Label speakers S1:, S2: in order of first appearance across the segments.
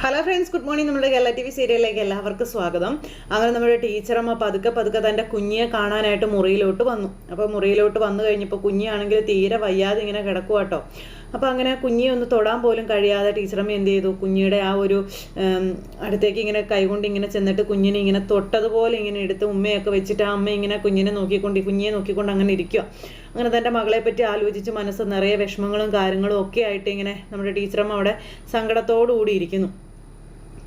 S1: Hello friends good morning നമ്മുടെ Kerala T V സീരിയലിലേക്ക് എല്ലാവർക്കും സ്വാഗതം. അങ്ങനെ നമ്മുടെ ടീച്ചറമ്മ പതുക്കെ പതുക്കെ തന്റെ കുഞ്ഞിയെ കാണാനായിട്ട് മുറിയിലോട്ട് വന്നു. അപ്പോൾ മുറിയിലോട്ട് വന്നു കഴിഞ്ഞപ്പോൾ കുഞ്ഞിയാണെങ്കിൽ തീരെ വയ്യാതെ ഇങ്ങനെ കിടക്കുക കേട്ടോ അപ്പോൾ അങ്ങനെ കുഞ്ഞിയെ ഒന്ന് തൊടാൻ പോലും കഴിയാതെ ടീച്ചറമ്മ എന്ത് ചെയ്തു? കുഞ്ഞിയുടെ ആ ഒരു അടുത്തേക്ക് ഇങ്ങനെ കൈകൊണ്ട് ഇങ്ങനെ ചെന്നിട്ട് കുഞ്ഞിനെ ഇങ്ങനെ തൊട്ടതുപോലെ ഇങ്ങനെ എടുത്ത് ഉമ്മയൊക്കെ വെച്ചിട്ട് ആ അമ്മ ഇങ്ങനെ കുഞ്ഞിനെ നോക്കിക്കൊണ്ട് കുഞ്ഞിയെ നോക്കിക്കൊണ്ട് അങ്ങനെ ഇരിക്കുക അങ്ങനെ തന്റെ മകളെ പറ്റി ആലോചിച്ച് മനസ്സ് നിറയെ വിഷമങ്ങളും കാര്യങ്ങളും ഒക്കെ ആയിട്ട് ഇങ്ങനെ നമ്മുടെ ടീച്ചറമ്മ അവിടെ സങ്കടത്തോടു കൂടി ഇരിക്കുന്നു.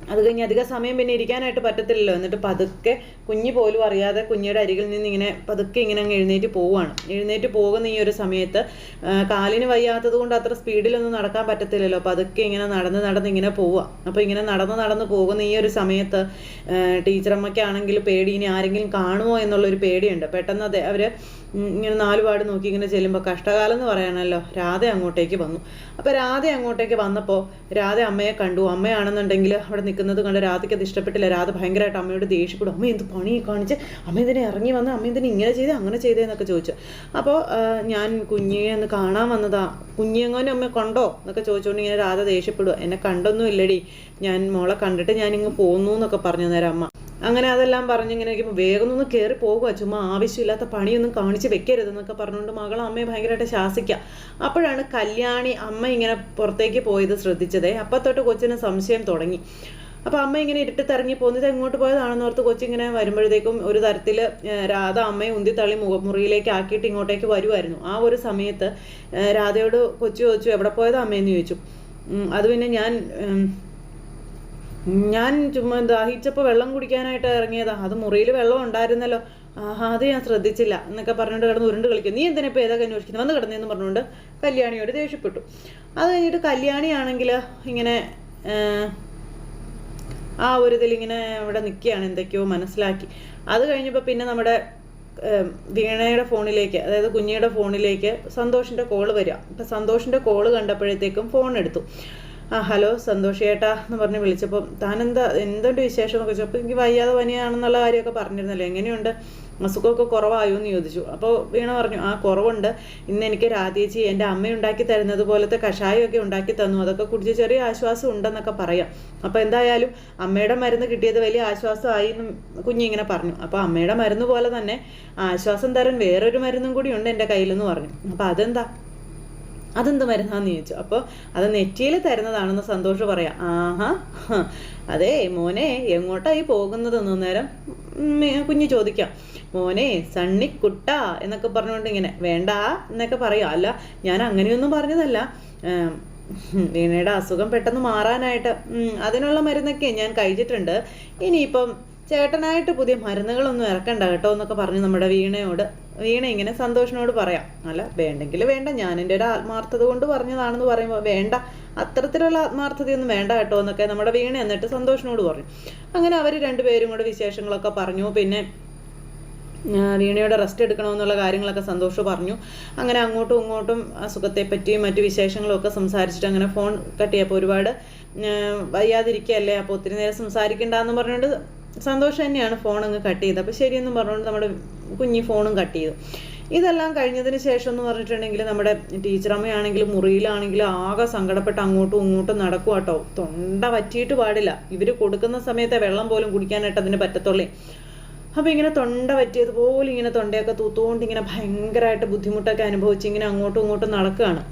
S1: അത് കഴിഞ്ഞ് അധിക സമയം പിന്നെ ഇരിക്കാനായിട്ട് പറ്റത്തില്ലല്ലോ. എന്നിട്ട് പതുക്കെ കുഞ്ഞ് പോലും അറിയാതെ കുഞ്ഞിയുടെ അരികിൽ നിന്ന് ഇങ്ങനെ പതുക്കെ ഇങ്ങനെ അങ്ങ് എഴുന്നേറ്റ് പോവുകയാണ്. എഴുന്നേറ്റ് പോകുന്ന ഈ ഒരു സമയത്ത് കാലിന് വയ്യാത്തത് കൊണ്ട് അത്ര സ്പീഡിലൊന്നും നടക്കാൻ പറ്റത്തില്ലല്ലോ. പതുക്കെ ഇങ്ങനെ നടന്ന് നടന്ന് ഇങ്ങനെ പോവുക. അപ്പോൾ ഇങ്ങനെ നടന്ന് നടന്ന് പോകുന്ന ഈ ഒരു സമയത്ത് ടീച്ചറമ്മയ്ക്കാണെങ്കിൽ പേടി ഇനി ആരെങ്കിലും കാണുമോ എന്നുള്ളൊരു പേടിയുണ്ട്. പെട്ടെന്ന് അതെ അവർ ഇങ്ങനെ നാലുപാട് നോക്കി ഇങ്ങനെ ചെല്ലുമ്പോൾ കഷ്ടകാലം എന്ന് പറയാനല്ലോ രാധ അങ്ങോട്ടേക്ക് വന്നു. അപ്പോൾ രാധ അങ്ങോട്ടേക്ക് വന്നപ്പോൾ രാധ അമ്മയെ കണ്ടു. അമ്മയാണെന്നുണ്ടെങ്കിൽ അവിടെ നിൽക്കുന്നത് കണ്ട് രാധയ്ക്ക് അത് ഇഷ്ടപ്പെട്ടില്ല. രാധ ഭയങ്കരമായിട്ട് അമ്മയോട് ദേഷ്യപ്പെടും. അമ്മ എന്ത് പണി കാണിച്ച് അമ്മ ഇതിനെ ഇറങ്ങി വന്ന് അമ്മ ഇതിനെ ഇങ്ങനെ ചെയ്ത് അങ്ങനെ ചെയ്തേന്നൊക്കെ ചോദിച്ചു. അപ്പോൾ ഞാൻ കുഞ്ഞിയെ ഒന്ന് കാണാൻ വന്നതാ. കുഞ്ഞിയെങ്ങാനും അമ്മ കണ്ടോ? എന്നൊക്കെ ചോദിച്ചുകൊണ്ട് ഇങ്ങനെ രാധ ദേഷ്യപ്പെടുക എന്നെ കണ്ടൊന്നും ഇല്ലടി. ഞാൻ മോളെ കണ്ടിട്ട് ഞാൻ ഇങ്ങ് പോന്നു എന്നൊക്കെ പറഞ്ഞു നേരം അമ്മ. അങ്ങനെ അതെല്ലാം പറഞ്ഞ് ഇങ്ങനെ വേഗം ഒന്ന് കയറി പോകുക ചുമ്മാ ആവശ്യമില്ലാത്ത പണിയൊന്നും കാണിച്ച് വെക്കരുതെന്നൊക്കെ പറഞ്ഞുകൊണ്ട് മകൾ അമ്മയെ ഭയങ്കരമായിട്ട് ശാസിക്കുക അപ്പോഴാണ് കല്യാണി അമ്മ ഇങ്ങനെ പുറത്തേക്ക് പോയത് ശ്രദ്ധിച്ചതേ. അപ്പം കൊച്ചിന് സംശയം തുടങ്ങി. അപ്പോൾ അമ്മ ഇങ്ങനെ ഇരുട്ടിത്തിറങ്ങി പോകുന്നത് എങ്ങോട്ട് പോയതാണെന്ന് ഓർത്ത് കൊച്ചിങ്ങനെ വരുമ്പോഴത്തേക്കും ഒരു തരത്തിൽ രാധ അമ്മയെ ഉന്തിത്തള്ളി മുറിയിലേക്ക് ആക്കിയിട്ട് ഇങ്ങോട്ടേക്ക് വരുമായിരുന്നു ആ ഒരു സമയത്ത് രാധയോട് കൊച്ചു ചോദിച്ചു എവിടെ പോയതാ അമ്മയെന്ന് ചോദിച്ചു. അത് പിന്നെ ഞാൻ ഞാൻ ചുമ്മാ ദാഹിച്ചപ്പോൾ വെള്ളം കുടിക്കാനായിട്ട് ഇറങ്ങിയതാ. അത് മുറിയിൽ വെള്ളം ഉണ്ടായിരുന്നല്ലോ. ആഹാ അത് ഞാൻ ശ്രദ്ധിച്ചില്ല എന്നൊക്കെ പറഞ്ഞുകൊണ്ട് കിടന്ന് ഉരുണ്ട് കളിക്കും നീ എന്തിനാ ഇപ്പോൾ ഏതൊക്കെ അന്വേഷിക്കുന്നത് വന്ന് കിടന്നെന്ന് പറഞ്ഞുകൊണ്ട് കല്യാണിയോട് ദേഷ്യപ്പെട്ടു. അത് കഴിഞ്ഞിട്ട് കല്യാണിയാണെങ്കിൽ ഇങ്ങനെ ആ ഒരു ഇതിൽ ഇങ്ങനെ ഇവിടെ നിൽക്കുകയാണ് എന്തൊക്കെയോ മനസ്സിലാക്കി. അത് കഴിഞ്ഞപ്പോൾ പിന്നെ നമ്മുടെ വീണയുടെ ഫോണിലേക്ക് അതായത് കുഞ്ഞിയുടെ ഫോണിലേക്ക് സന്തോഷിന്റെ കോൾ വരിക. അപ്പം സന്തോഷിന്റെ കോൾ കണ്ടപ്പോഴത്തേക്കും ഫോൺ എടുത്തു. ആ ഹലോ സന്തോഷ് ചേട്ടാ എന്ന് പറഞ്ഞ് വിളിച്ചപ്പോൾ താനെന്താ എന്തുണ്ട് വിശേഷമൊക്കെ എന്നൊക്കെ ചോദിച്ചപ്പോൾ എനിക്ക് വയ്യാതെ പനിയാണെന്നുള്ള കാര്യമൊക്കെ പറഞ്ഞിരുന്നല്ലോ. എങ്ങനെയുണ്ട്? അസുഖമൊക്കെ കുറവായോ എന്ന് ചോദിച്ചു. അപ്പോൾ വീണ പറഞ്ഞു ആ കുറവുണ്ട്. ഇന്ന് എനിക്ക് രാധേച്ചി എന്റെ അമ്മ ഉണ്ടാക്കി തരുന്നത് പോലത്തെ കഷായമൊക്കെ ഉണ്ടാക്കി തന്നു. അതൊക്കെ കുടിച്ച് ചെറിയ ആശ്വാസം ഉണ്ടെന്നൊക്കെ പറയാം. അപ്പോൾ എന്തായാലും അമ്മയുടെ മരുന്ന് കിട്ടിയത് വലിയ ആശ്വാസമായി എന്നും കുഞ്ഞിങ്ങനെ പറഞ്ഞു. അപ്പോൾ അമ്മയുടെ മരുന്ന് പോലെ തന്നെ ആശ്വാസം തരാൻ വേറൊരു മരുന്നും കൂടി ഉണ്ട് എന്റെ കയ്യിലെന്ന് പറഞ്ഞു. അപ്പോൾ അതെന്താ? അതെന്ത് മരുന്നാന്ന് ചോദിച്ചു. അപ്പോൾ അത് നെറ്റിയിൽ തരുന്നതാണെന്ന് സന്തോഷം പറയാം. ആഹാ. അതേ മോനെ എങ്ങോട്ടായി പോകുന്നതെന്ന് നേരം? കുഞ്ഞു ചോദിക്കാം. മോനെ സണ്ണിക്കുട്ട എന്നൊക്കെ പറഞ്ഞുകൊണ്ട് ഇങ്ങനെ വേണ്ട എന്നൊക്കെ പറയാം. അല്ല ഞാൻ അങ്ങനെയൊന്നും പറഞ്ഞതല്ല. വീണയുടെ അസുഖം പെട്ടെന്ന് മാറാനായിട്ട് അതിനുള്ള മരുന്നൊക്കെ ഞാൻ കഴിച്ചിട്ടുണ്ട്. ഇനിയിപ്പം ചേട്ടനായിട്ട് പുതിയ മരുന്നുകളൊന്നും ഇറക്കണ്ട കേട്ടോ എന്നൊക്കെ പറഞ്ഞു നമ്മുടെ വീണയോട്. വീണ ഇങ്ങനെ സന്തോഷിനോട് പറയാം. അല്ല വേണ്ടെങ്കിൽ വേണ്ട. ഞാൻ എന്റെ ഒരു ആത്മാർത്ഥത കൊണ്ട് പറഞ്ഞതാണെന്ന് പറയുമ്പോൾ വേണ്ട. അത്തരത്തിലുള്ള ആത്മാർത്ഥതയൊന്നും വേണ്ട കേട്ടോ എന്നൊക്കെ നമ്മുടെ വീണ എന്നിട്ട് സന്തോഷിനോട് പറഞ്ഞു അങ്ങനെ അവർ രണ്ടുപേരും കൂടെ വിശേഷങ്ങളൊക്കെ പറഞ്ഞു. പിന്നെ വീണയുടെ റെസ്റ്റ് എടുക്കണമെന്നുള്ള കാര്യങ്ങളൊക്കെ സന്തോഷം പറഞ്ഞു. അങ്ങനെ അങ്ങോട്ടും ഇങ്ങോട്ടും അസുഖത്തെ പറ്റിയും മറ്റു വിശേഷങ്ങളും ഒക്കെ സംസാരിച്ചിട്ട് അങ്ങനെ ഫോൺ കട്ട് ചെയ്യപ്പോൾ ഒരുപാട് വയ്യാതിരിക്കുകയല്ലേ അപ്പോൾ ഒത്തിരി നേരം സംസാരിക്കണ്ടെന്ന് പറഞ്ഞുകൊണ്ട് സന്തോഷം തന്നെയാണ് ഫോൺ അങ്ങ് കട്ട് ചെയ്തത്. അപ്പോൾ ശരിയെന്നും പറഞ്ഞുകൊണ്ട് നമ്മുടെ കുഞ്ഞി ഫോണും കട്ട് ചെയ്തു. ഇതെല്ലാം കഴിഞ്ഞതിന് ശേഷം എന്ന് പറഞ്ഞിട്ടുണ്ടെങ്കിൽ നമ്മുടെ ടീച്ചറമ്മയാണെങ്കിലും മുറിയിലാണെങ്കിലും ആകെ സങ്കടപ്പെട്ട് അങ്ങോട്ടും ഇങ്ങോട്ടും നടക്കുക കേട്ടോ തൊണ്ട വറ്റിയിട്ട് പാടില്ല. ഇവർ കൊടുക്കുന്ന സമയത്തെ വെള്ളം പോലും കുടിക്കാനായിട്ട് അതിന് പറ്റത്തുള്ളേ. അപ്പോൾ ഇങ്ങനെ തൊണ്ട പറ്റിയതുപോലെ ഇങ്ങനെ തൊണ്ടയൊക്കെ തൂത്തുകൊണ്ട് ഇങ്ങനെ ഭയങ്കരമായിട്ട് ബുദ്ധിമുട്ടൊക്കെ അനുഭവിച്ച് ഇങ്ങനെ അങ്ങോട്ടും ഇങ്ങോട്ടും നടക്കുകയാണ്.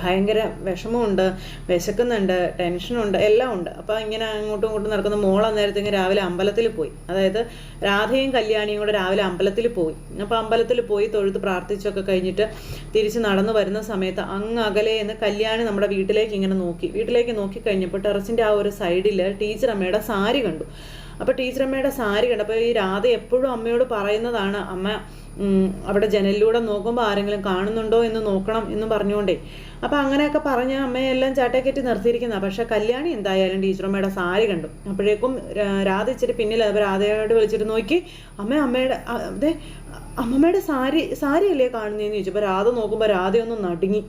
S1: ഭയങ്കര വിഷമമുണ്ട് വിശക്കുന്നുണ്ട് ടെൻഷനുണ്ട് എല്ലാം ഉണ്ട് അപ്പോൾ ഇങ്ങനെ അങ്ങോട്ടും ഇങ്ങോട്ടും നടക്കുന്ന മോൾ ഇങ്ങനെ രാവിലെ അമ്പലത്തിൽ പോയി. അതായത് രാധയും കല്യാണിയും കൂടെ രാവിലെ അമ്പലത്തിൽ പോയി. അപ്പോൾ അമ്പലത്തിൽ പോയി തൊഴുത്ത് പ്രാർത്ഥിച്ചൊക്കെ കഴിഞ്ഞിട്ട് തിരിച്ച് നടന്നു വരുന്ന സമയത്ത് അങ്ങ് അകലെ എന്ന് കല്യാണി നമ്മുടെ വീട്ടിലേക്ക് ഇങ്ങനെ നോക്കി. വീട്ടിലേക്ക് നോക്കി കഴിഞ്ഞപ്പോൾ ടെറസിന്റെ ആ ഒരു സൈഡിൽ ടീച്ചർ അമ്മയുടെ സാരി കണ്ടു. അപ്പോൾ ടീച്ചർ അമ്മയുടെ സാരി കണ്ടപ്പോൾ ഈ രാധ എപ്പോഴും അമ്മയോട് പറയുന്നതാണ് അമ്മ അവിടെ ജനലിലൂടെ നോക്കുമ്പോൾ ആരെങ്കിലും കാണുന്നുണ്ടോ എന്ന് നോക്കണം എന്ന് പറഞ്ഞുകൊണ്ടേ. അപ്പം അങ്ങനെയൊക്കെ പറഞ്ഞ് അമ്മയെല്ലാം ചാട്ടേക്കെറ്റി നിർത്തിയിരിക്കുന്ന പക്ഷേ കല്യാണി എന്തായാലും ടീച്ചറമ്മയുടെ സാരി കണ്ടു. അപ്പോഴേക്കും രാധ ഇച്ചിരി പിന്നിൽ അപ്പോൾ രാധയോട് വിളിച്ചിട്ട് നോക്കി അമ്മ അമ്മയുടെ അതെ അമ്മമ്മയുടെ സാരി അല്ലേ കാണുന്നതെന്ന് ചോദിച്ചു. അപ്പോൾ രാധ നോക്കുമ്പോൾ രാധയൊന്നും നടുങ്ങി.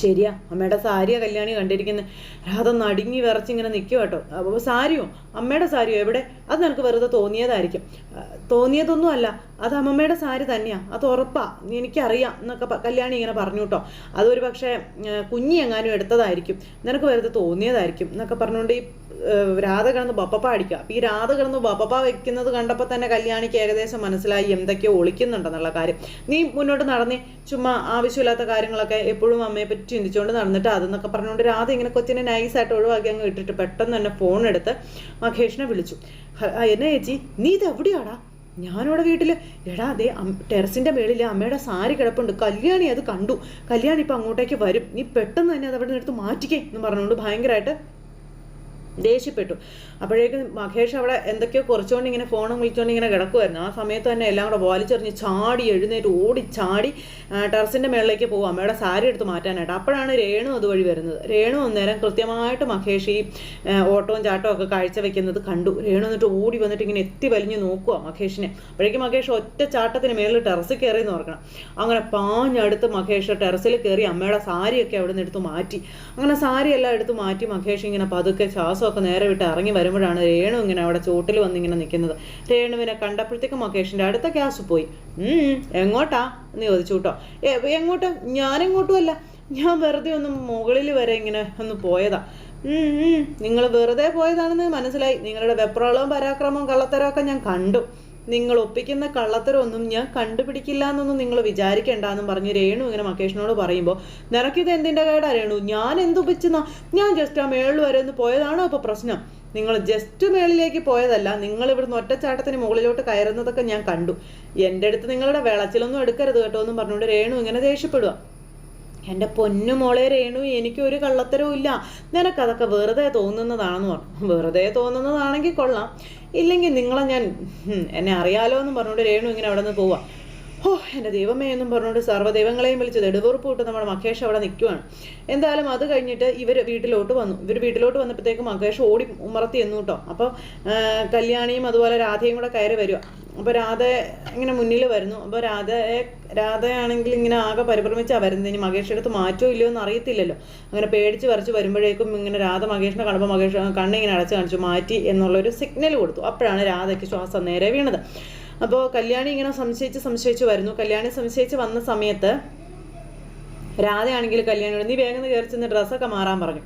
S1: ശരിയാ അമ്മയുടെ സാരിയാ കല്യാണി കണ്ടിരിക്കുന്നത് രാധ നടുങ്ങി വിറച്ചിങ്ങനെ നിൽക്കുക കേട്ടോ അപ്പോൾ സാരിയോ? അമ്മയുടെ സാരിയോ എവിടെ? അത് നിനക്ക് വെറുതെ തോന്നിയതായിരിക്കും. തോന്നിയതൊന്നും അല്ല അത് അമ്മമ്മയുടെ സാരി തന്നെയാ. അത് ഉറപ്പാ. എനിക്കറിയാം എന്നൊക്കെ കല്യാണി ഇങ്ങനെ പറഞ്ഞു കേട്ടോ. അതൊരു പക്ഷേ കുഞ്ഞി എങ്ങാനും എടുത്തതായിരിക്കും. നിനക്ക് വെറുതെ തോന്നിയതായിരിക്കും എന്നൊക്കെ പറഞ്ഞുകൊണ്ട് ഈ രാധ കിടന്ന് ബപ്പപ്പ അടിക്കുക. അപ്പോൾ ഈ രാധ കിടന്ന് ബപ്പപ്പ വെക്കുന്നത് കണ്ടപ്പോൾ തന്നെ കല്യാണിക്ക് ഏകദേശം മനസ്സിലായി എന്തൊക്കെയോ ഒളിക്കുന്നുണ്ടെന്നുള്ള കാര്യം. നീ മുന്നോട്ട് നടന്നേ. ചുമ്മാ ആവശ്യമില്ലാത്ത കാര്യങ്ങളൊക്കെ എപ്പോഴും അമ്മയെ പറ്റി ചിന്തിച്ചുകൊണ്ട് നടന്നിട്ട് അതെന്നൊക്കെ പറഞ്ഞുകൊണ്ട് രാധ ഇങ്ങനെ കൊച്ചിനെ നൈസായിട്ട് ഒഴിവാക്കി അങ്ങ് ഇട്ടിട്ട് പെട്ടെന്ന് തന്നെ ഫോൺ എടുത്ത് മഹേഷിനെ വിളിച്ചു. "ഹ- എന്നെ ചേച്ചി? നീ ഇത് എവിടെയാടാ? ഞാനിവിടെ വീട്ടിൽ എടാ അതെ ടെറസിന്റെ മേളിൽ അമ്മയുടെ സാരി കിടപ്പുണ്ട്. കല്യാണി അത് കണ്ടു. കല്യാണി ഇപ്പം അങ്ങോട്ടേക്ക് വരും. നീ പെട്ടെന്ന് തന്നെ അത് അവിടെ നിന്ന് എടുത്ത് മാറ്റിക്കേ എന്ന് പറഞ്ഞുകൊണ്ട് ഭയങ്കരമായിട്ട് ദേഷ്യപ്പെട്ടു. അപ്പോഴേക്കും മഹേഷ് അവിടെ എന്തൊക്കെയോ കുറച്ചുകൊണ്ട് ഇങ്ങനെ ഫോണും വിളിച്ചുകൊണ്ട് ഇങ്ങനെ കിടക്കുമായിരുന്നു ആ സമയത്ത് തന്നെ എല്ലാം കൂടെ വലിച്ചെറിഞ്ഞ് ചാടി എഴുന്നേറ്റ് ഓടി ചാടി ടെറസിന്റെ മേളിലേക്ക് പോകും അമ്മയുടെ സാരി എടുത്ത് മാറ്റാനായിട്ട്. അപ്പോഴാണ് രേണു അതുവഴി വരുന്നത്. രേണു അന്നേരം കൃത്യമായിട്ട് മഹേഷ് ഈ ഓട്ടവും ചാട്ടവും ഒക്കെ കാഴ്ച വെക്കുന്നത് കണ്ടു. രേണു എന്നിട്ട് ഓടി വന്നിട്ട് ഇങ്ങനെ എത്തി വലിഞ്ഞ് നോക്കുക മഹേഷിനെ. അപ്പോഴേക്കും മഹേഷ് ഒറ്റ ചാട്ടത്തിന് മേളിൽ ടെറസിൽ കയറി എന്ന് ഓർക്കണം. അങ്ങനെ പാഞ്ഞടുത്ത് മഹേഷ് ടെറസിൽ കയറി അമ്മയുടെ സാരിയൊക്കെ അവിടെ നിന്ന് എടുത്ത് മാറ്റി. അങ്ങനെ സാരി എല്ലാം എടുത്ത് മാറ്റി മഹേഷ് ഇങ്ങനെ പതുക്കെ ശ്വാസമൊക്കെ നേരെ വിട്ട് ഇറങ്ങി വരുമ്പോഴാണ് രേണു ഇങ്ങനെ അവിടെ ചോട്ടിൽ വന്ന് ഇങ്ങനെ നിൽക്കുന്നത്. രേണുവിനെ കണ്ടപ്പോഴത്തേക്ക് മഹേഷിന്റെ അടുത്ത ഗ്യാസ് പോയി. "ഉം, എങ്ങോട്ടാ? എന്ന് ചോദിച്ചു കേട്ടോ. "എ, എങ്ങോട്ടാ? ഞാനെങ്ങോട്ടും അല്ല. ഞാൻ വെറുതെ ഒന്ന് മുകളിൽ വരെ ഇങ്ങനെ ഒന്ന് പോയതാ. നിങ്ങൾ വെറുതെ പോയതാണെന്ന് മനസ്സിലായി. നിങ്ങളുടെ വെപ്രാളവും പരാക്രമവും കള്ളത്തരവും ഒക്കെ ഞാൻ കണ്ടു. നിങ്ങൾ ഒപ്പിക്കുന്ന കള്ളത്തരമൊന്നും ഞാൻ കണ്ടുപിടിക്കില്ല എന്നൊന്നും നിങ്ങൾ വിചാരിക്കേണ്ട എന്നും പറഞ്ഞ് രേണു ഇങ്ങനെ മഹേഷിനോട് പറയുമ്പോൾ നിനക്കിത് എന്തിന്റെ കേടാ രേണു? ഞാൻ എന്തൊപ്പിച്ചെന്നാ ഞാൻ ജസ്റ്റ് ആ മേളിൽ വരെ ഒന്ന് പോയതാണോ അപ്പോൾ പ്രശ്നം? നിങ്ങൾ ജസ്റ്റ് മേളിലേക്ക് പോയതല്ല നിങ്ങൾ ഇവിടുന്ന് ഒറ്റച്ചാട്ടത്തിന് മുകളിലോട്ട് കയറുന്നതൊക്കെ ഞാൻ കണ്ടു. എന്റെ അടുത്ത് നിങ്ങളുടെ വെളച്ചിലൊന്നും എടുക്കരുത് കേട്ടോ എന്നും പറഞ്ഞുകൊണ്ട് രേണു ഇങ്ങനെ ദേഷ്യപ്പെടുക എന്റെ പൊന്നു മോളെ രേണു എനിക്കൊരു കള്ളത്തരവും ഇല്ല നിനക്കതൊക്കെ വെറുതെ തോന്നുന്നതാണെന്ന് പറഞ്ഞു. വെറുതെ തോന്നുന്നതാണെങ്കിൽ കൊള്ളാം. ഇല്ലെങ്കിൽ നിങ്ങളെ ഞാൻ എന്നെ അറിയാലോ എന്ന് പറഞ്ഞുകൊണ്ട് രേണു ഇങ്ങനെ അവിടെ നിന്ന് പോവാം. ഓ എന്റെ ദൈവമേ എന്നും പറഞ്ഞുകൊണ്ട് സർവദൈവങ്ങളെയും വിളിച്ച് നെടുവീർപ്പ് വിട്ട് നമ്മുടെ മഹേഷ് അവിടെ നിൽക്കുവാണ്. എന്തായാലും അത് കഴിഞ്ഞിട്ട് ഇവർ വീട്ടിലോട്ട് വന്നു. ഇവർ വീട്ടിലോട്ട് വന്നപ്പോഴത്തേക്ക് മഹേഷ് ഓടി ഉമർത്തി എന്നു കേട്ടോ. അപ്പോൾ കല്യാണിയും അതുപോലെ രാധയും കൂടെ കയറി വരിക. അപ്പോൾ രാധ ഇങ്ങനെ മുന്നിൽ വരുന്നു. അപ്പോൾ രാധയെ രാധയാണെങ്കിൽ ഇങ്ങനെ ആകെ പരിഭ്രമിച്ചാണ് വരുന്നത്. ഇനി മഹേഷിന്റെ അടുത്ത് മാറ്റോ ഇല്ലയോ എന്ന് അറിയത്തില്ലല്ലോ. അങ്ങനെ പേടിച്ച് വരച്ച് വരുമ്പോഴേക്കും ഇങ്ങനെ രാധ മഹേഷിനെ കാണുമ്പോൾ മഹേഷ് കണ്ണിങ്ങനെ അടച്ച് കാണിച്ചു. മാറ്റി എന്നുള്ളൊരു സിഗ്നൽ കൊടുത്തു. അപ്പോഴാണ് രാധയ്ക്ക് ശ്വാസം നേരെ വീണത്. അപ്പോൾ കല്യാണി ഇങ്ങനെ സംശയിച്ച് സംശയിച്ച് വരുന്നു. കല്യാണി സംശയിച്ച് വന്ന സമയത്ത് രാധയാണെങ്കിൽ കല്യാണിയോട് നീ വേഗം കയറി ചെന്ന് ഡ്രസ്സൊക്കെ മാറാൻ പറഞ്ഞു.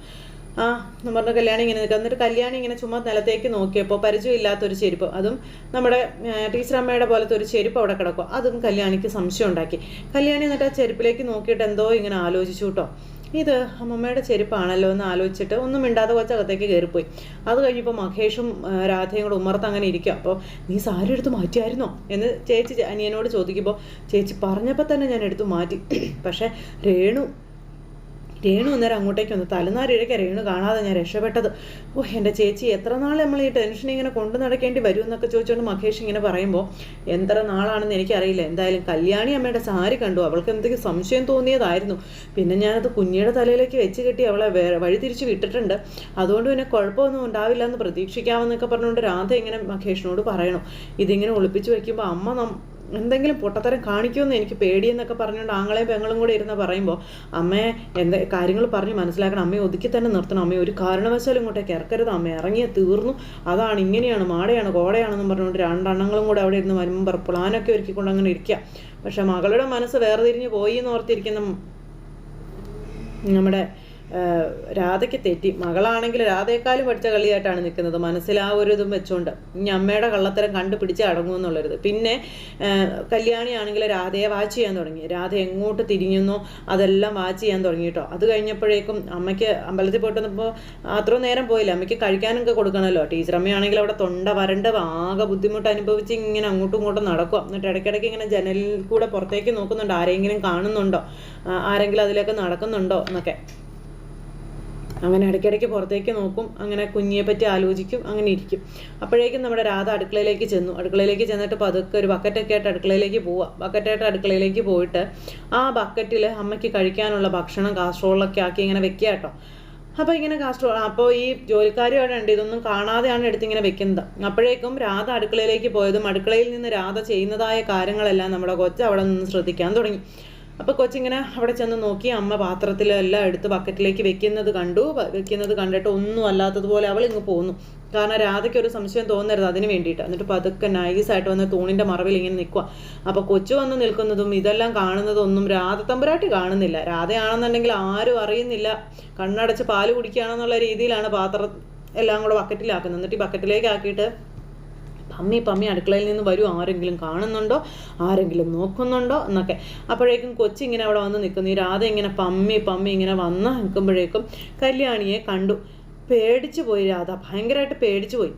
S1: ആ എന്ന് പറഞ്ഞ കല്യാണി ഇങ്ങനെ നിൽക്കുക എന്നിട്ട് കല്യാണി ഇങ്ങനെ ചുമ്മാ നിലത്തേക്ക് നോക്കിയപ്പോൾ പരിചയമില്ലാത്തൊരു ചെരുപ്പ് അതും നമ്മുടെ ടീച്ചർ അമ്മയുടെ പോലത്തെ ഒരു ചെരുപ്പ് അവിടെ കിടക്കും. അതും കല്യാണിക്ക് സംശയം ഉണ്ടാക്കി കല്യാണി എന്നിട്ട് ആ ചെരുപ്പിലേക്ക് നോക്കിയിട്ട് എന്തോ ഇങ്ങനെ ആലോചിച്ചു കേട്ടോ. ഇത് അമ്മമ്മയുടെ ചെരുപ്പാണല്ലോ എന്ന് ആലോചിച്ചിട്ട് ഒന്നും മിണ്ടാതെ കൊച്ചകത്തേക്ക് കയറിപ്പോയി. അത് കഴിഞ്ഞപ്പോൾ മഹേഷും രാധയും കൂടെ ഉമ്മർത്ത് അങ്ങനെ ഇരിക്കുക അപ്പോൾ നീ സാരി എടുത്ത് മാറ്റിയായിരുന്നോ? എന്ന് ചേച്ചി അനിയനോട് ചോദിക്കുമ്പോൾ ചേച്ചി പറഞ്ഞപ്പോൾ തന്നെ ഞാൻ എടുത്തു മാറ്റി. പക്ഷേ രേണു രേണു അന്നേരം അങ്ങോട്ടേക്ക് വന്നു. തലനാരിഴയ്ക്ക് രേണു കാണാതെ ഞാൻ രക്ഷപ്പെട്ടത്. ഓ എന്റെ ചേച്ചി എത്ര നാൾ നമ്മൾ ഈ ടെൻഷൻ ഇങ്ങനെ കൊണ്ടു നടക്കേണ്ടി വരും എന്നൊക്കെ ചോദിച്ചുകൊണ്ട് മഹേഷ് ഇങ്ങനെ പറയുമ്പോൾ എത്ര നാളാണെന്ന് എനിക്കറിയില്ല. എന്തായാലും കല്യാണി അമ്മയുടെ സാരി കണ്ടു. അവൾക്ക് എന്തെങ്കിലും സംശയം തോന്നിയതായിരുന്നു. പിന്നെ ഞാനത് കുഞ്ഞിയുടെ തലയിലേക്ക് വെച്ച് കെട്ടി അവളെ വഴി തിരിച്ച് വിട്ടിട്ടുണ്ട്. അതുകൊണ്ട് പിന്നെ കുഴപ്പമൊന്നും ഉണ്ടാവില്ല എന്ന് പ്രതീക്ഷിക്കാമെന്നൊക്കെ പറഞ്ഞുകൊണ്ട് രാധ ഇങ്ങനെ മഹേഷിനോട് പറയണം. ഇതിങ്ങനെ ഒളിപ്പിച്ച് വയ്ക്കുമ്പോൾ അമ്മ എന്തെങ്കിലും പൊട്ടത്തരം കാണിക്കുമെന്ന് എനിക്ക് പേടിയെന്നൊക്കെ പറഞ്ഞുകൊണ്ട് ആങ്ങളെയും പെങ്ങളും കൂടെ ഇരുന്ന് പറയുമ്പോൾ അമ്മയെ എന്ത് കാര്യങ്ങൾ പറഞ്ഞ് മനസ്സിലാക്കണം. അമ്മയെ ഒതുക്കി തന്നെ നിർത്തണം. അമ്മയെ ഒരു കാരണവശാലും ഇങ്ങോട്ടേക്ക് ഇറക്കരുത്. അമ്മ ഇറങ്ങിയ തീർന്നു. അതാണ് ഇങ്ങനെയാണ് മാടയാണ് കോടയാണെന്നും പറഞ്ഞുകൊണ്ട് രണ്ടെണ്ണങ്ങളും കൂടെ അവിടെ ഇരുന്ന് വരുമ്പോൾ പ്ലാനൊക്കെ ഒരുക്കിക്കൊണ്ട് അങ്ങനെ ഇരിക്കുക പക്ഷെ മകളുടെ മനസ്സ് വേർതിരിഞ്ഞ് പോയി എന്ന് ഓർത്തിരിക്കുന്ന നമ്മുടെ രാധയ്ക്ക് തെറ്റി. മകളാണെങ്കിൽ രാധയെക്കാളും പഠിച്ച കളിയായിട്ടാണ് നിൽക്കുന്നത്. മനസ്സിൽ ആ ഒരു ഇതും വെച്ചുകൊണ്ട് ഇനി അമ്മയുടെ കള്ളത്തരം കണ്ടുപിടിച്ച് അടങ്ങും എന്നുള്ളത്. പിന്നെ കല്യാണിയാണെങ്കിൽ രാധയെ വാച്ച് ചെയ്യാൻ തുടങ്ങി. രാധ എങ്ങോട്ട് തിരിഞ്ഞുന്നോ അതെല്ലാം വാച്ച് ചെയ്യാൻ തുടങ്ങി കേട്ടോ. അത് കഴിഞ്ഞപ്പോഴേക്കും അമ്മയ്ക്ക് അമ്പലത്തിൽ പോയിട്ട് വന്നപ്പോൾ നേരം പോയില്ല. അമ്മയ്ക്ക് കഴിക്കാനൊക്കെ കൊടുക്കണമല്ലോ. ടീച്ചർ അമ്മയാണെങ്കിൽ അവിടെ തൊണ്ട വരണ്ട ആകെ ബുദ്ധിമുട്ട് അനുഭവിച്ച് ഇങ്ങനെ അങ്ങോട്ടും ഇങ്ങോട്ടും നടക്കുക എന്നിട്ട് ഇടയ്ക്കിടയ്ക്ക് ഇങ്ങനെ ജനലിൽ കൂടെ പുറത്തേക്ക് നോക്കുന്നുണ്ട്. ആരെങ്കിലും കാണുന്നുണ്ടോ? ആരെങ്കിലും അതിലേക്ക് നടക്കുന്നുണ്ടോ എന്നൊക്കെ. അങ്ങനെ ഇടയ്ക്കിടയ്ക്ക് പുറത്തേക്ക് നോക്കും അങ്ങനെ കുഞ്ഞിയെ പറ്റി ആലോചിക്കും അങ്ങനെ ഇരിക്കും. അപ്പോഴേക്കും നമ്മുടെ രാധ അടുക്കളയിലേക്ക് ചെന്നു. അടുക്കളയിലേക്ക് ചെന്നിട്ട് പതുക്കെ ഒരു ബക്കറ്റൊക്കെ ആയിട്ട് അടുക്കളയിലേക്ക് പോവാം. ബക്കറ്റായിട്ട് അടുക്കളയിലേക്ക് പോയിട്ട് ആ ബക്കറ്റിൽ അമ്മയ്ക്ക് കഴിക്കാനുള്ള ഭക്ഷണം കാസ്ട്രോളൊക്കെ ആക്കി ഇങ്ങനെ വെക്കുക കേട്ടോ. അപ്പോൾ ഇങ്ങനെ കാസ്ട്രോൾ അപ്പോൾ ഈ ജോലിക്കാരി അവിടെ ഉണ്ട് ഇതൊന്നും കാണാതെയാണ് എടുത്ത് ഇങ്ങനെ വെക്കുന്നത്. അപ്പോഴേക്കും രാധ അടുക്കളയിലേക്ക് പോയതും അടുക്കളയിൽ നിന്ന് രാധ ചെയ്യുന്നതായ കാര്യങ്ങളെല്ലാം നമ്മുടെ കൊച്ച് അവിടെ നിന്ന് ശ്രദ്ധിക്കാൻ തുടങ്ങി. അപ്പോൾ കൊച്ചിങ്ങനെ അവിടെ ചെന്ന് നോക്കി അമ്മ പാത്രത്തിലെല്ലാം എടുത്ത് ബക്കറ്റിലേക്ക് വെക്കുന്നത് കണ്ടു. വെക്കുന്നത് കണ്ടിട്ട് ഒന്നും അല്ലാത്തതുപോലെ അവൾ ഇങ്ങ് പോന്നു. കാരണം രാധയ്ക്ക് ഒരു സംശയം തോന്നരുത് അതിന് വേണ്ടിയിട്ട്. എന്നിട്ട് പതുക്കെ നൈസായിട്ട് വന്ന് തൂണിന്റെ മറവിൽ ഇങ്ങനെ നിൽക്കുക അപ്പോൾ കൊച്ചു വന്ന് നിൽക്കുന്നതും ഇതെല്ലാം കാണുന്നതൊന്നും രാധ തമ്പുരാട്ടി കാണുന്നില്ല. രാധയാണെന്നുണ്ടെങ്കിൽ ആരും അറിയുന്നില്ല. കണ്ണടച്ച് പാൽ കുടിക്കുകയാണെന്നുള്ള രീതിയിലാണ് പാത്രം എല്ലാം കൂടെ ബക്കറ്റിലാക്കുന്നത് എന്നിട്ട് ഈ ബക്കറ്റിലേക്ക് ആക്കിയിട്ട് പമ്മി പമ്മി അടുക്കളയിൽ നിന്ന് വരും ആരെങ്കിലും കാണുന്നുണ്ടോ? ആരെങ്കിലും നോക്കുന്നുണ്ടോ? എന്നൊക്കെ. അപ്പോഴേക്കും കൊച്ചി ഇങ്ങനെ അവിടെ വന്ന് നിൽക്കുന്നു. ഈ രാധ ഇങ്ങനെ പമ്മി പമ്മി ഇങ്ങനെ വന്ന് നിൽക്കുമ്പോഴേക്കും കല്യാണിയെ കണ്ടു. പേടിച്ചു പോയി രാധ. ഭയങ്കരമായിട്ട് പേടിച്ചു പോയി.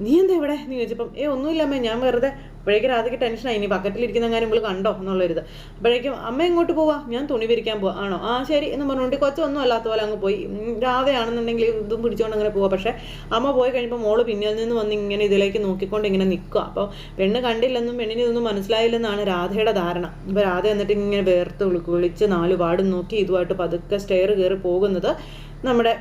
S1: നീ എന്താ ഇവിടെ? നീ ചോദിച്ചപ്പം ഏ ഒന്നുമില്ല അമ്മേ ഞാൻ വെറുതെ അപ്പോഴേക്കും രാധയ്ക്ക് ടെൻഷനായി ഇനി ബക്കറ്റിലിരിക്കുന്ന കാര്യം നിങ്ങൾ കണ്ടോ എന്നുള്ളൊരിത്. അപ്പോഴേക്കും അമ്മ എങ്ങോട്ട് പോവാ? ഞാൻ തുണി വിരിക്കാൻ പോവാ. ആണോ? ആ ശരി എന്ന് പറഞ്ഞുകൊണ്ട് കൊച്ചൊന്നും അല്ലാത്ത പോലെ അങ്ങ് പോയി. രാധയാണെന്നുണ്ടെങ്കിൽ ഇതും പിടിച്ചുകൊണ്ട് അങ്ങനെ പോവാ. പക്ഷേ അമ്മ പോയി കഴിയുമ്പോൾ മോൾ പിന്നിൽ നിന്ന് വന്ന് ഇങ്ങനെ ഇതിലേക്ക് നോക്കിക്കൊണ്ട് ഇങ്ങനെ നിൽക്കുക അപ്പോൾ പെണ്ണ് കണ്ടില്ലെന്നും പെണ്ണിന് ഇതൊന്നും മനസ്സിലായില്ലെന്നാണ് രാധയുടെ ധാരണ. അപ്പോൾ രാധ എന്നിട്ട് ഇങ്ങനെ വേർത്ത് വിളി വിളിച്ച് നാല് പാടും നോക്കി ഇതുമായിട്ട് പതുക്കെ സ്റ്റെയർ കയറി പോകുന്നത് നമ്മുടെ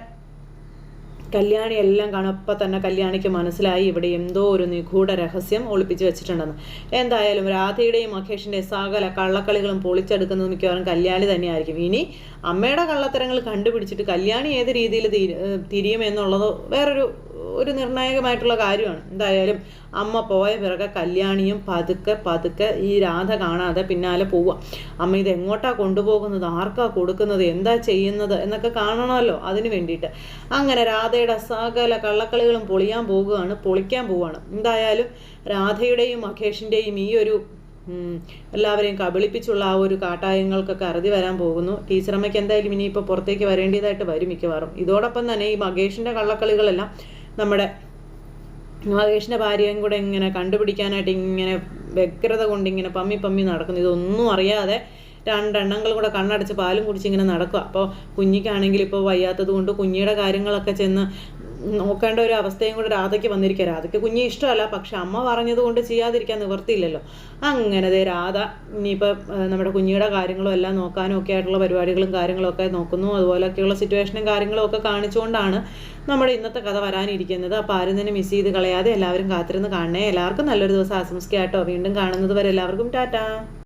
S1: കല്യാണി എല്ലാം കാണും തന്നെ കല്യാണിക്ക് മനസ്സിലായി ഇവിടെ എന്തോ ഒരു നിഗൂഢ രഹസ്യം ഒളിപ്പിച്ച് വെച്ചിട്ടുണ്ടെന്ന്. എന്തായാലും രാധയുടെയും മഹേഷിന്റെയും സകല കള്ളക്കളികളും പൊളിച്ചെടുക്കുന്നത് മിക്കവാറും കല്യാണി തന്നെയായിരിക്കും. ഇനി അമ്മയുടെ കള്ളത്തരങ്ങൾ കണ്ടുപിടിച്ചിട്ട് കല്യാണി ഏത് രീതിയിൽ തിരിയുമെന്നുള്ളത് വേറൊരു ഒരു നിർണായകമായിട്ടുള്ള കാര്യമാണ്. എന്തായാലും അമ്മ പോയ പിറകെ കല്യാണിയും പതുക്കെ പതുക്കെ ഈ രാധ കാണാതെ പിന്നാലെ പോവുക. അമ്മ ഇത് എങ്ങോട്ടാ കൊണ്ടുപോകുന്നത്? ആർക്കാ കൊടുക്കുന്നത്? എന്താ ചെയ്യുന്നത്? എന്നൊക്കെ കാണണമല്ലോ അതിന് വേണ്ടിയിട്ട്. അങ്ങനെ രാധയുടെ സകല കള്ളക്കളികളും പൊളിയാൻ പോവുകയാണ് പൊളിക്കാൻ പോവുകയാണ്. എന്തായാലും രാധയുടെയും മഹേഷിന്റെയും ഈ ഒരു എല്ലാവരെയും കബളിപ്പിച്ചുള്ള ആ ഒരു കാട്ടായങ്ങൾക്കൊക്കെ അറുതി വരാൻ പോകുന്നു. ടീച്ചറമ്മയ്ക്ക് എന്തായാലും ഇനിയിപ്പോൾ പുറത്തേക്ക് വരേണ്ടതായിട്ട് വരും മിക്കവാറും. ഇതോടൊപ്പം തന്നെ ഈ മഹേഷിന്റെ കള്ളക്കളികളെല്ലാം നമ്മുടെ നാഗേഷിന്റെ ഭാര്യയും കൂടെ ഇങ്ങനെ കണ്ടുപിടിക്കാനായിട്ട് ഇങ്ങനെ വ്യഗ്രത കൊണ്ട് ഇങ്ങനെ പമ്മി പമ്മി നടക്കുന്നു. ഇതൊന്നും അറിയാതെ രണ്ടെണ്ണങ്ങൾ കൂടെ കണ്ണടച്ച് പാലും കുടിച്ച് ഇങ്ങനെ നടക്കുക. അപ്പോൾ കുഞ്ഞിക്കാണെങ്കിൽ ഇപ്പോൾ വയ്യാത്തത് കൊണ്ട് കുഞ്ഞിയുടെ കാര്യങ്ങളൊക്കെ ചെന്ന് നോക്കേണ്ട ഒരു അവസ്ഥയും കൂടെ രാധയ്ക്ക് വന്നിരിക്കുക. രാധയ്ക്ക് കുഞ്ഞി ഇഷ്ടമല്ല പക്ഷെ അമ്മ പറഞ്ഞതുകൊണ്ട് ചെയ്യാതിരിക്കാൻ നിവർത്തിയില്ലല്ലോ. അങ്ങനെ ദേ രാധ ഇനിയിപ്പോൾ നമ്മുടെ കുഞ്ഞിയുടെ കാര്യങ്ങളും എല്ലാം നോക്കാനും ഒക്കെ ആയിട്ടുള്ള പരിപാടികളും കാര്യങ്ങളും ഒക്കെ നോക്കുന്നു. അതുപോലെയൊക്കെയുള്ള സിറ്റുവേഷനും കാര്യങ്ങളും ഒക്കെ കാണിച്ചുകൊണ്ടാണ് നമ്മുടെ ഇന്നത്തെ കഥ വരാനിരിക്കുന്നത്. അപ്പോൾ ആരും തന്നെ മിസ് ചെയ്ത് കളയാതെ എല്ലാവരും കാത്തിരുന്ന് കാണണേ. എല്ലാവർക്കും നല്ലൊരു ദിവസം ആശംസിക്കാട്ടോ വീണ്ടും കാണുന്നത് വരെ എല്ലാവർക്കും ടാറ്റാ.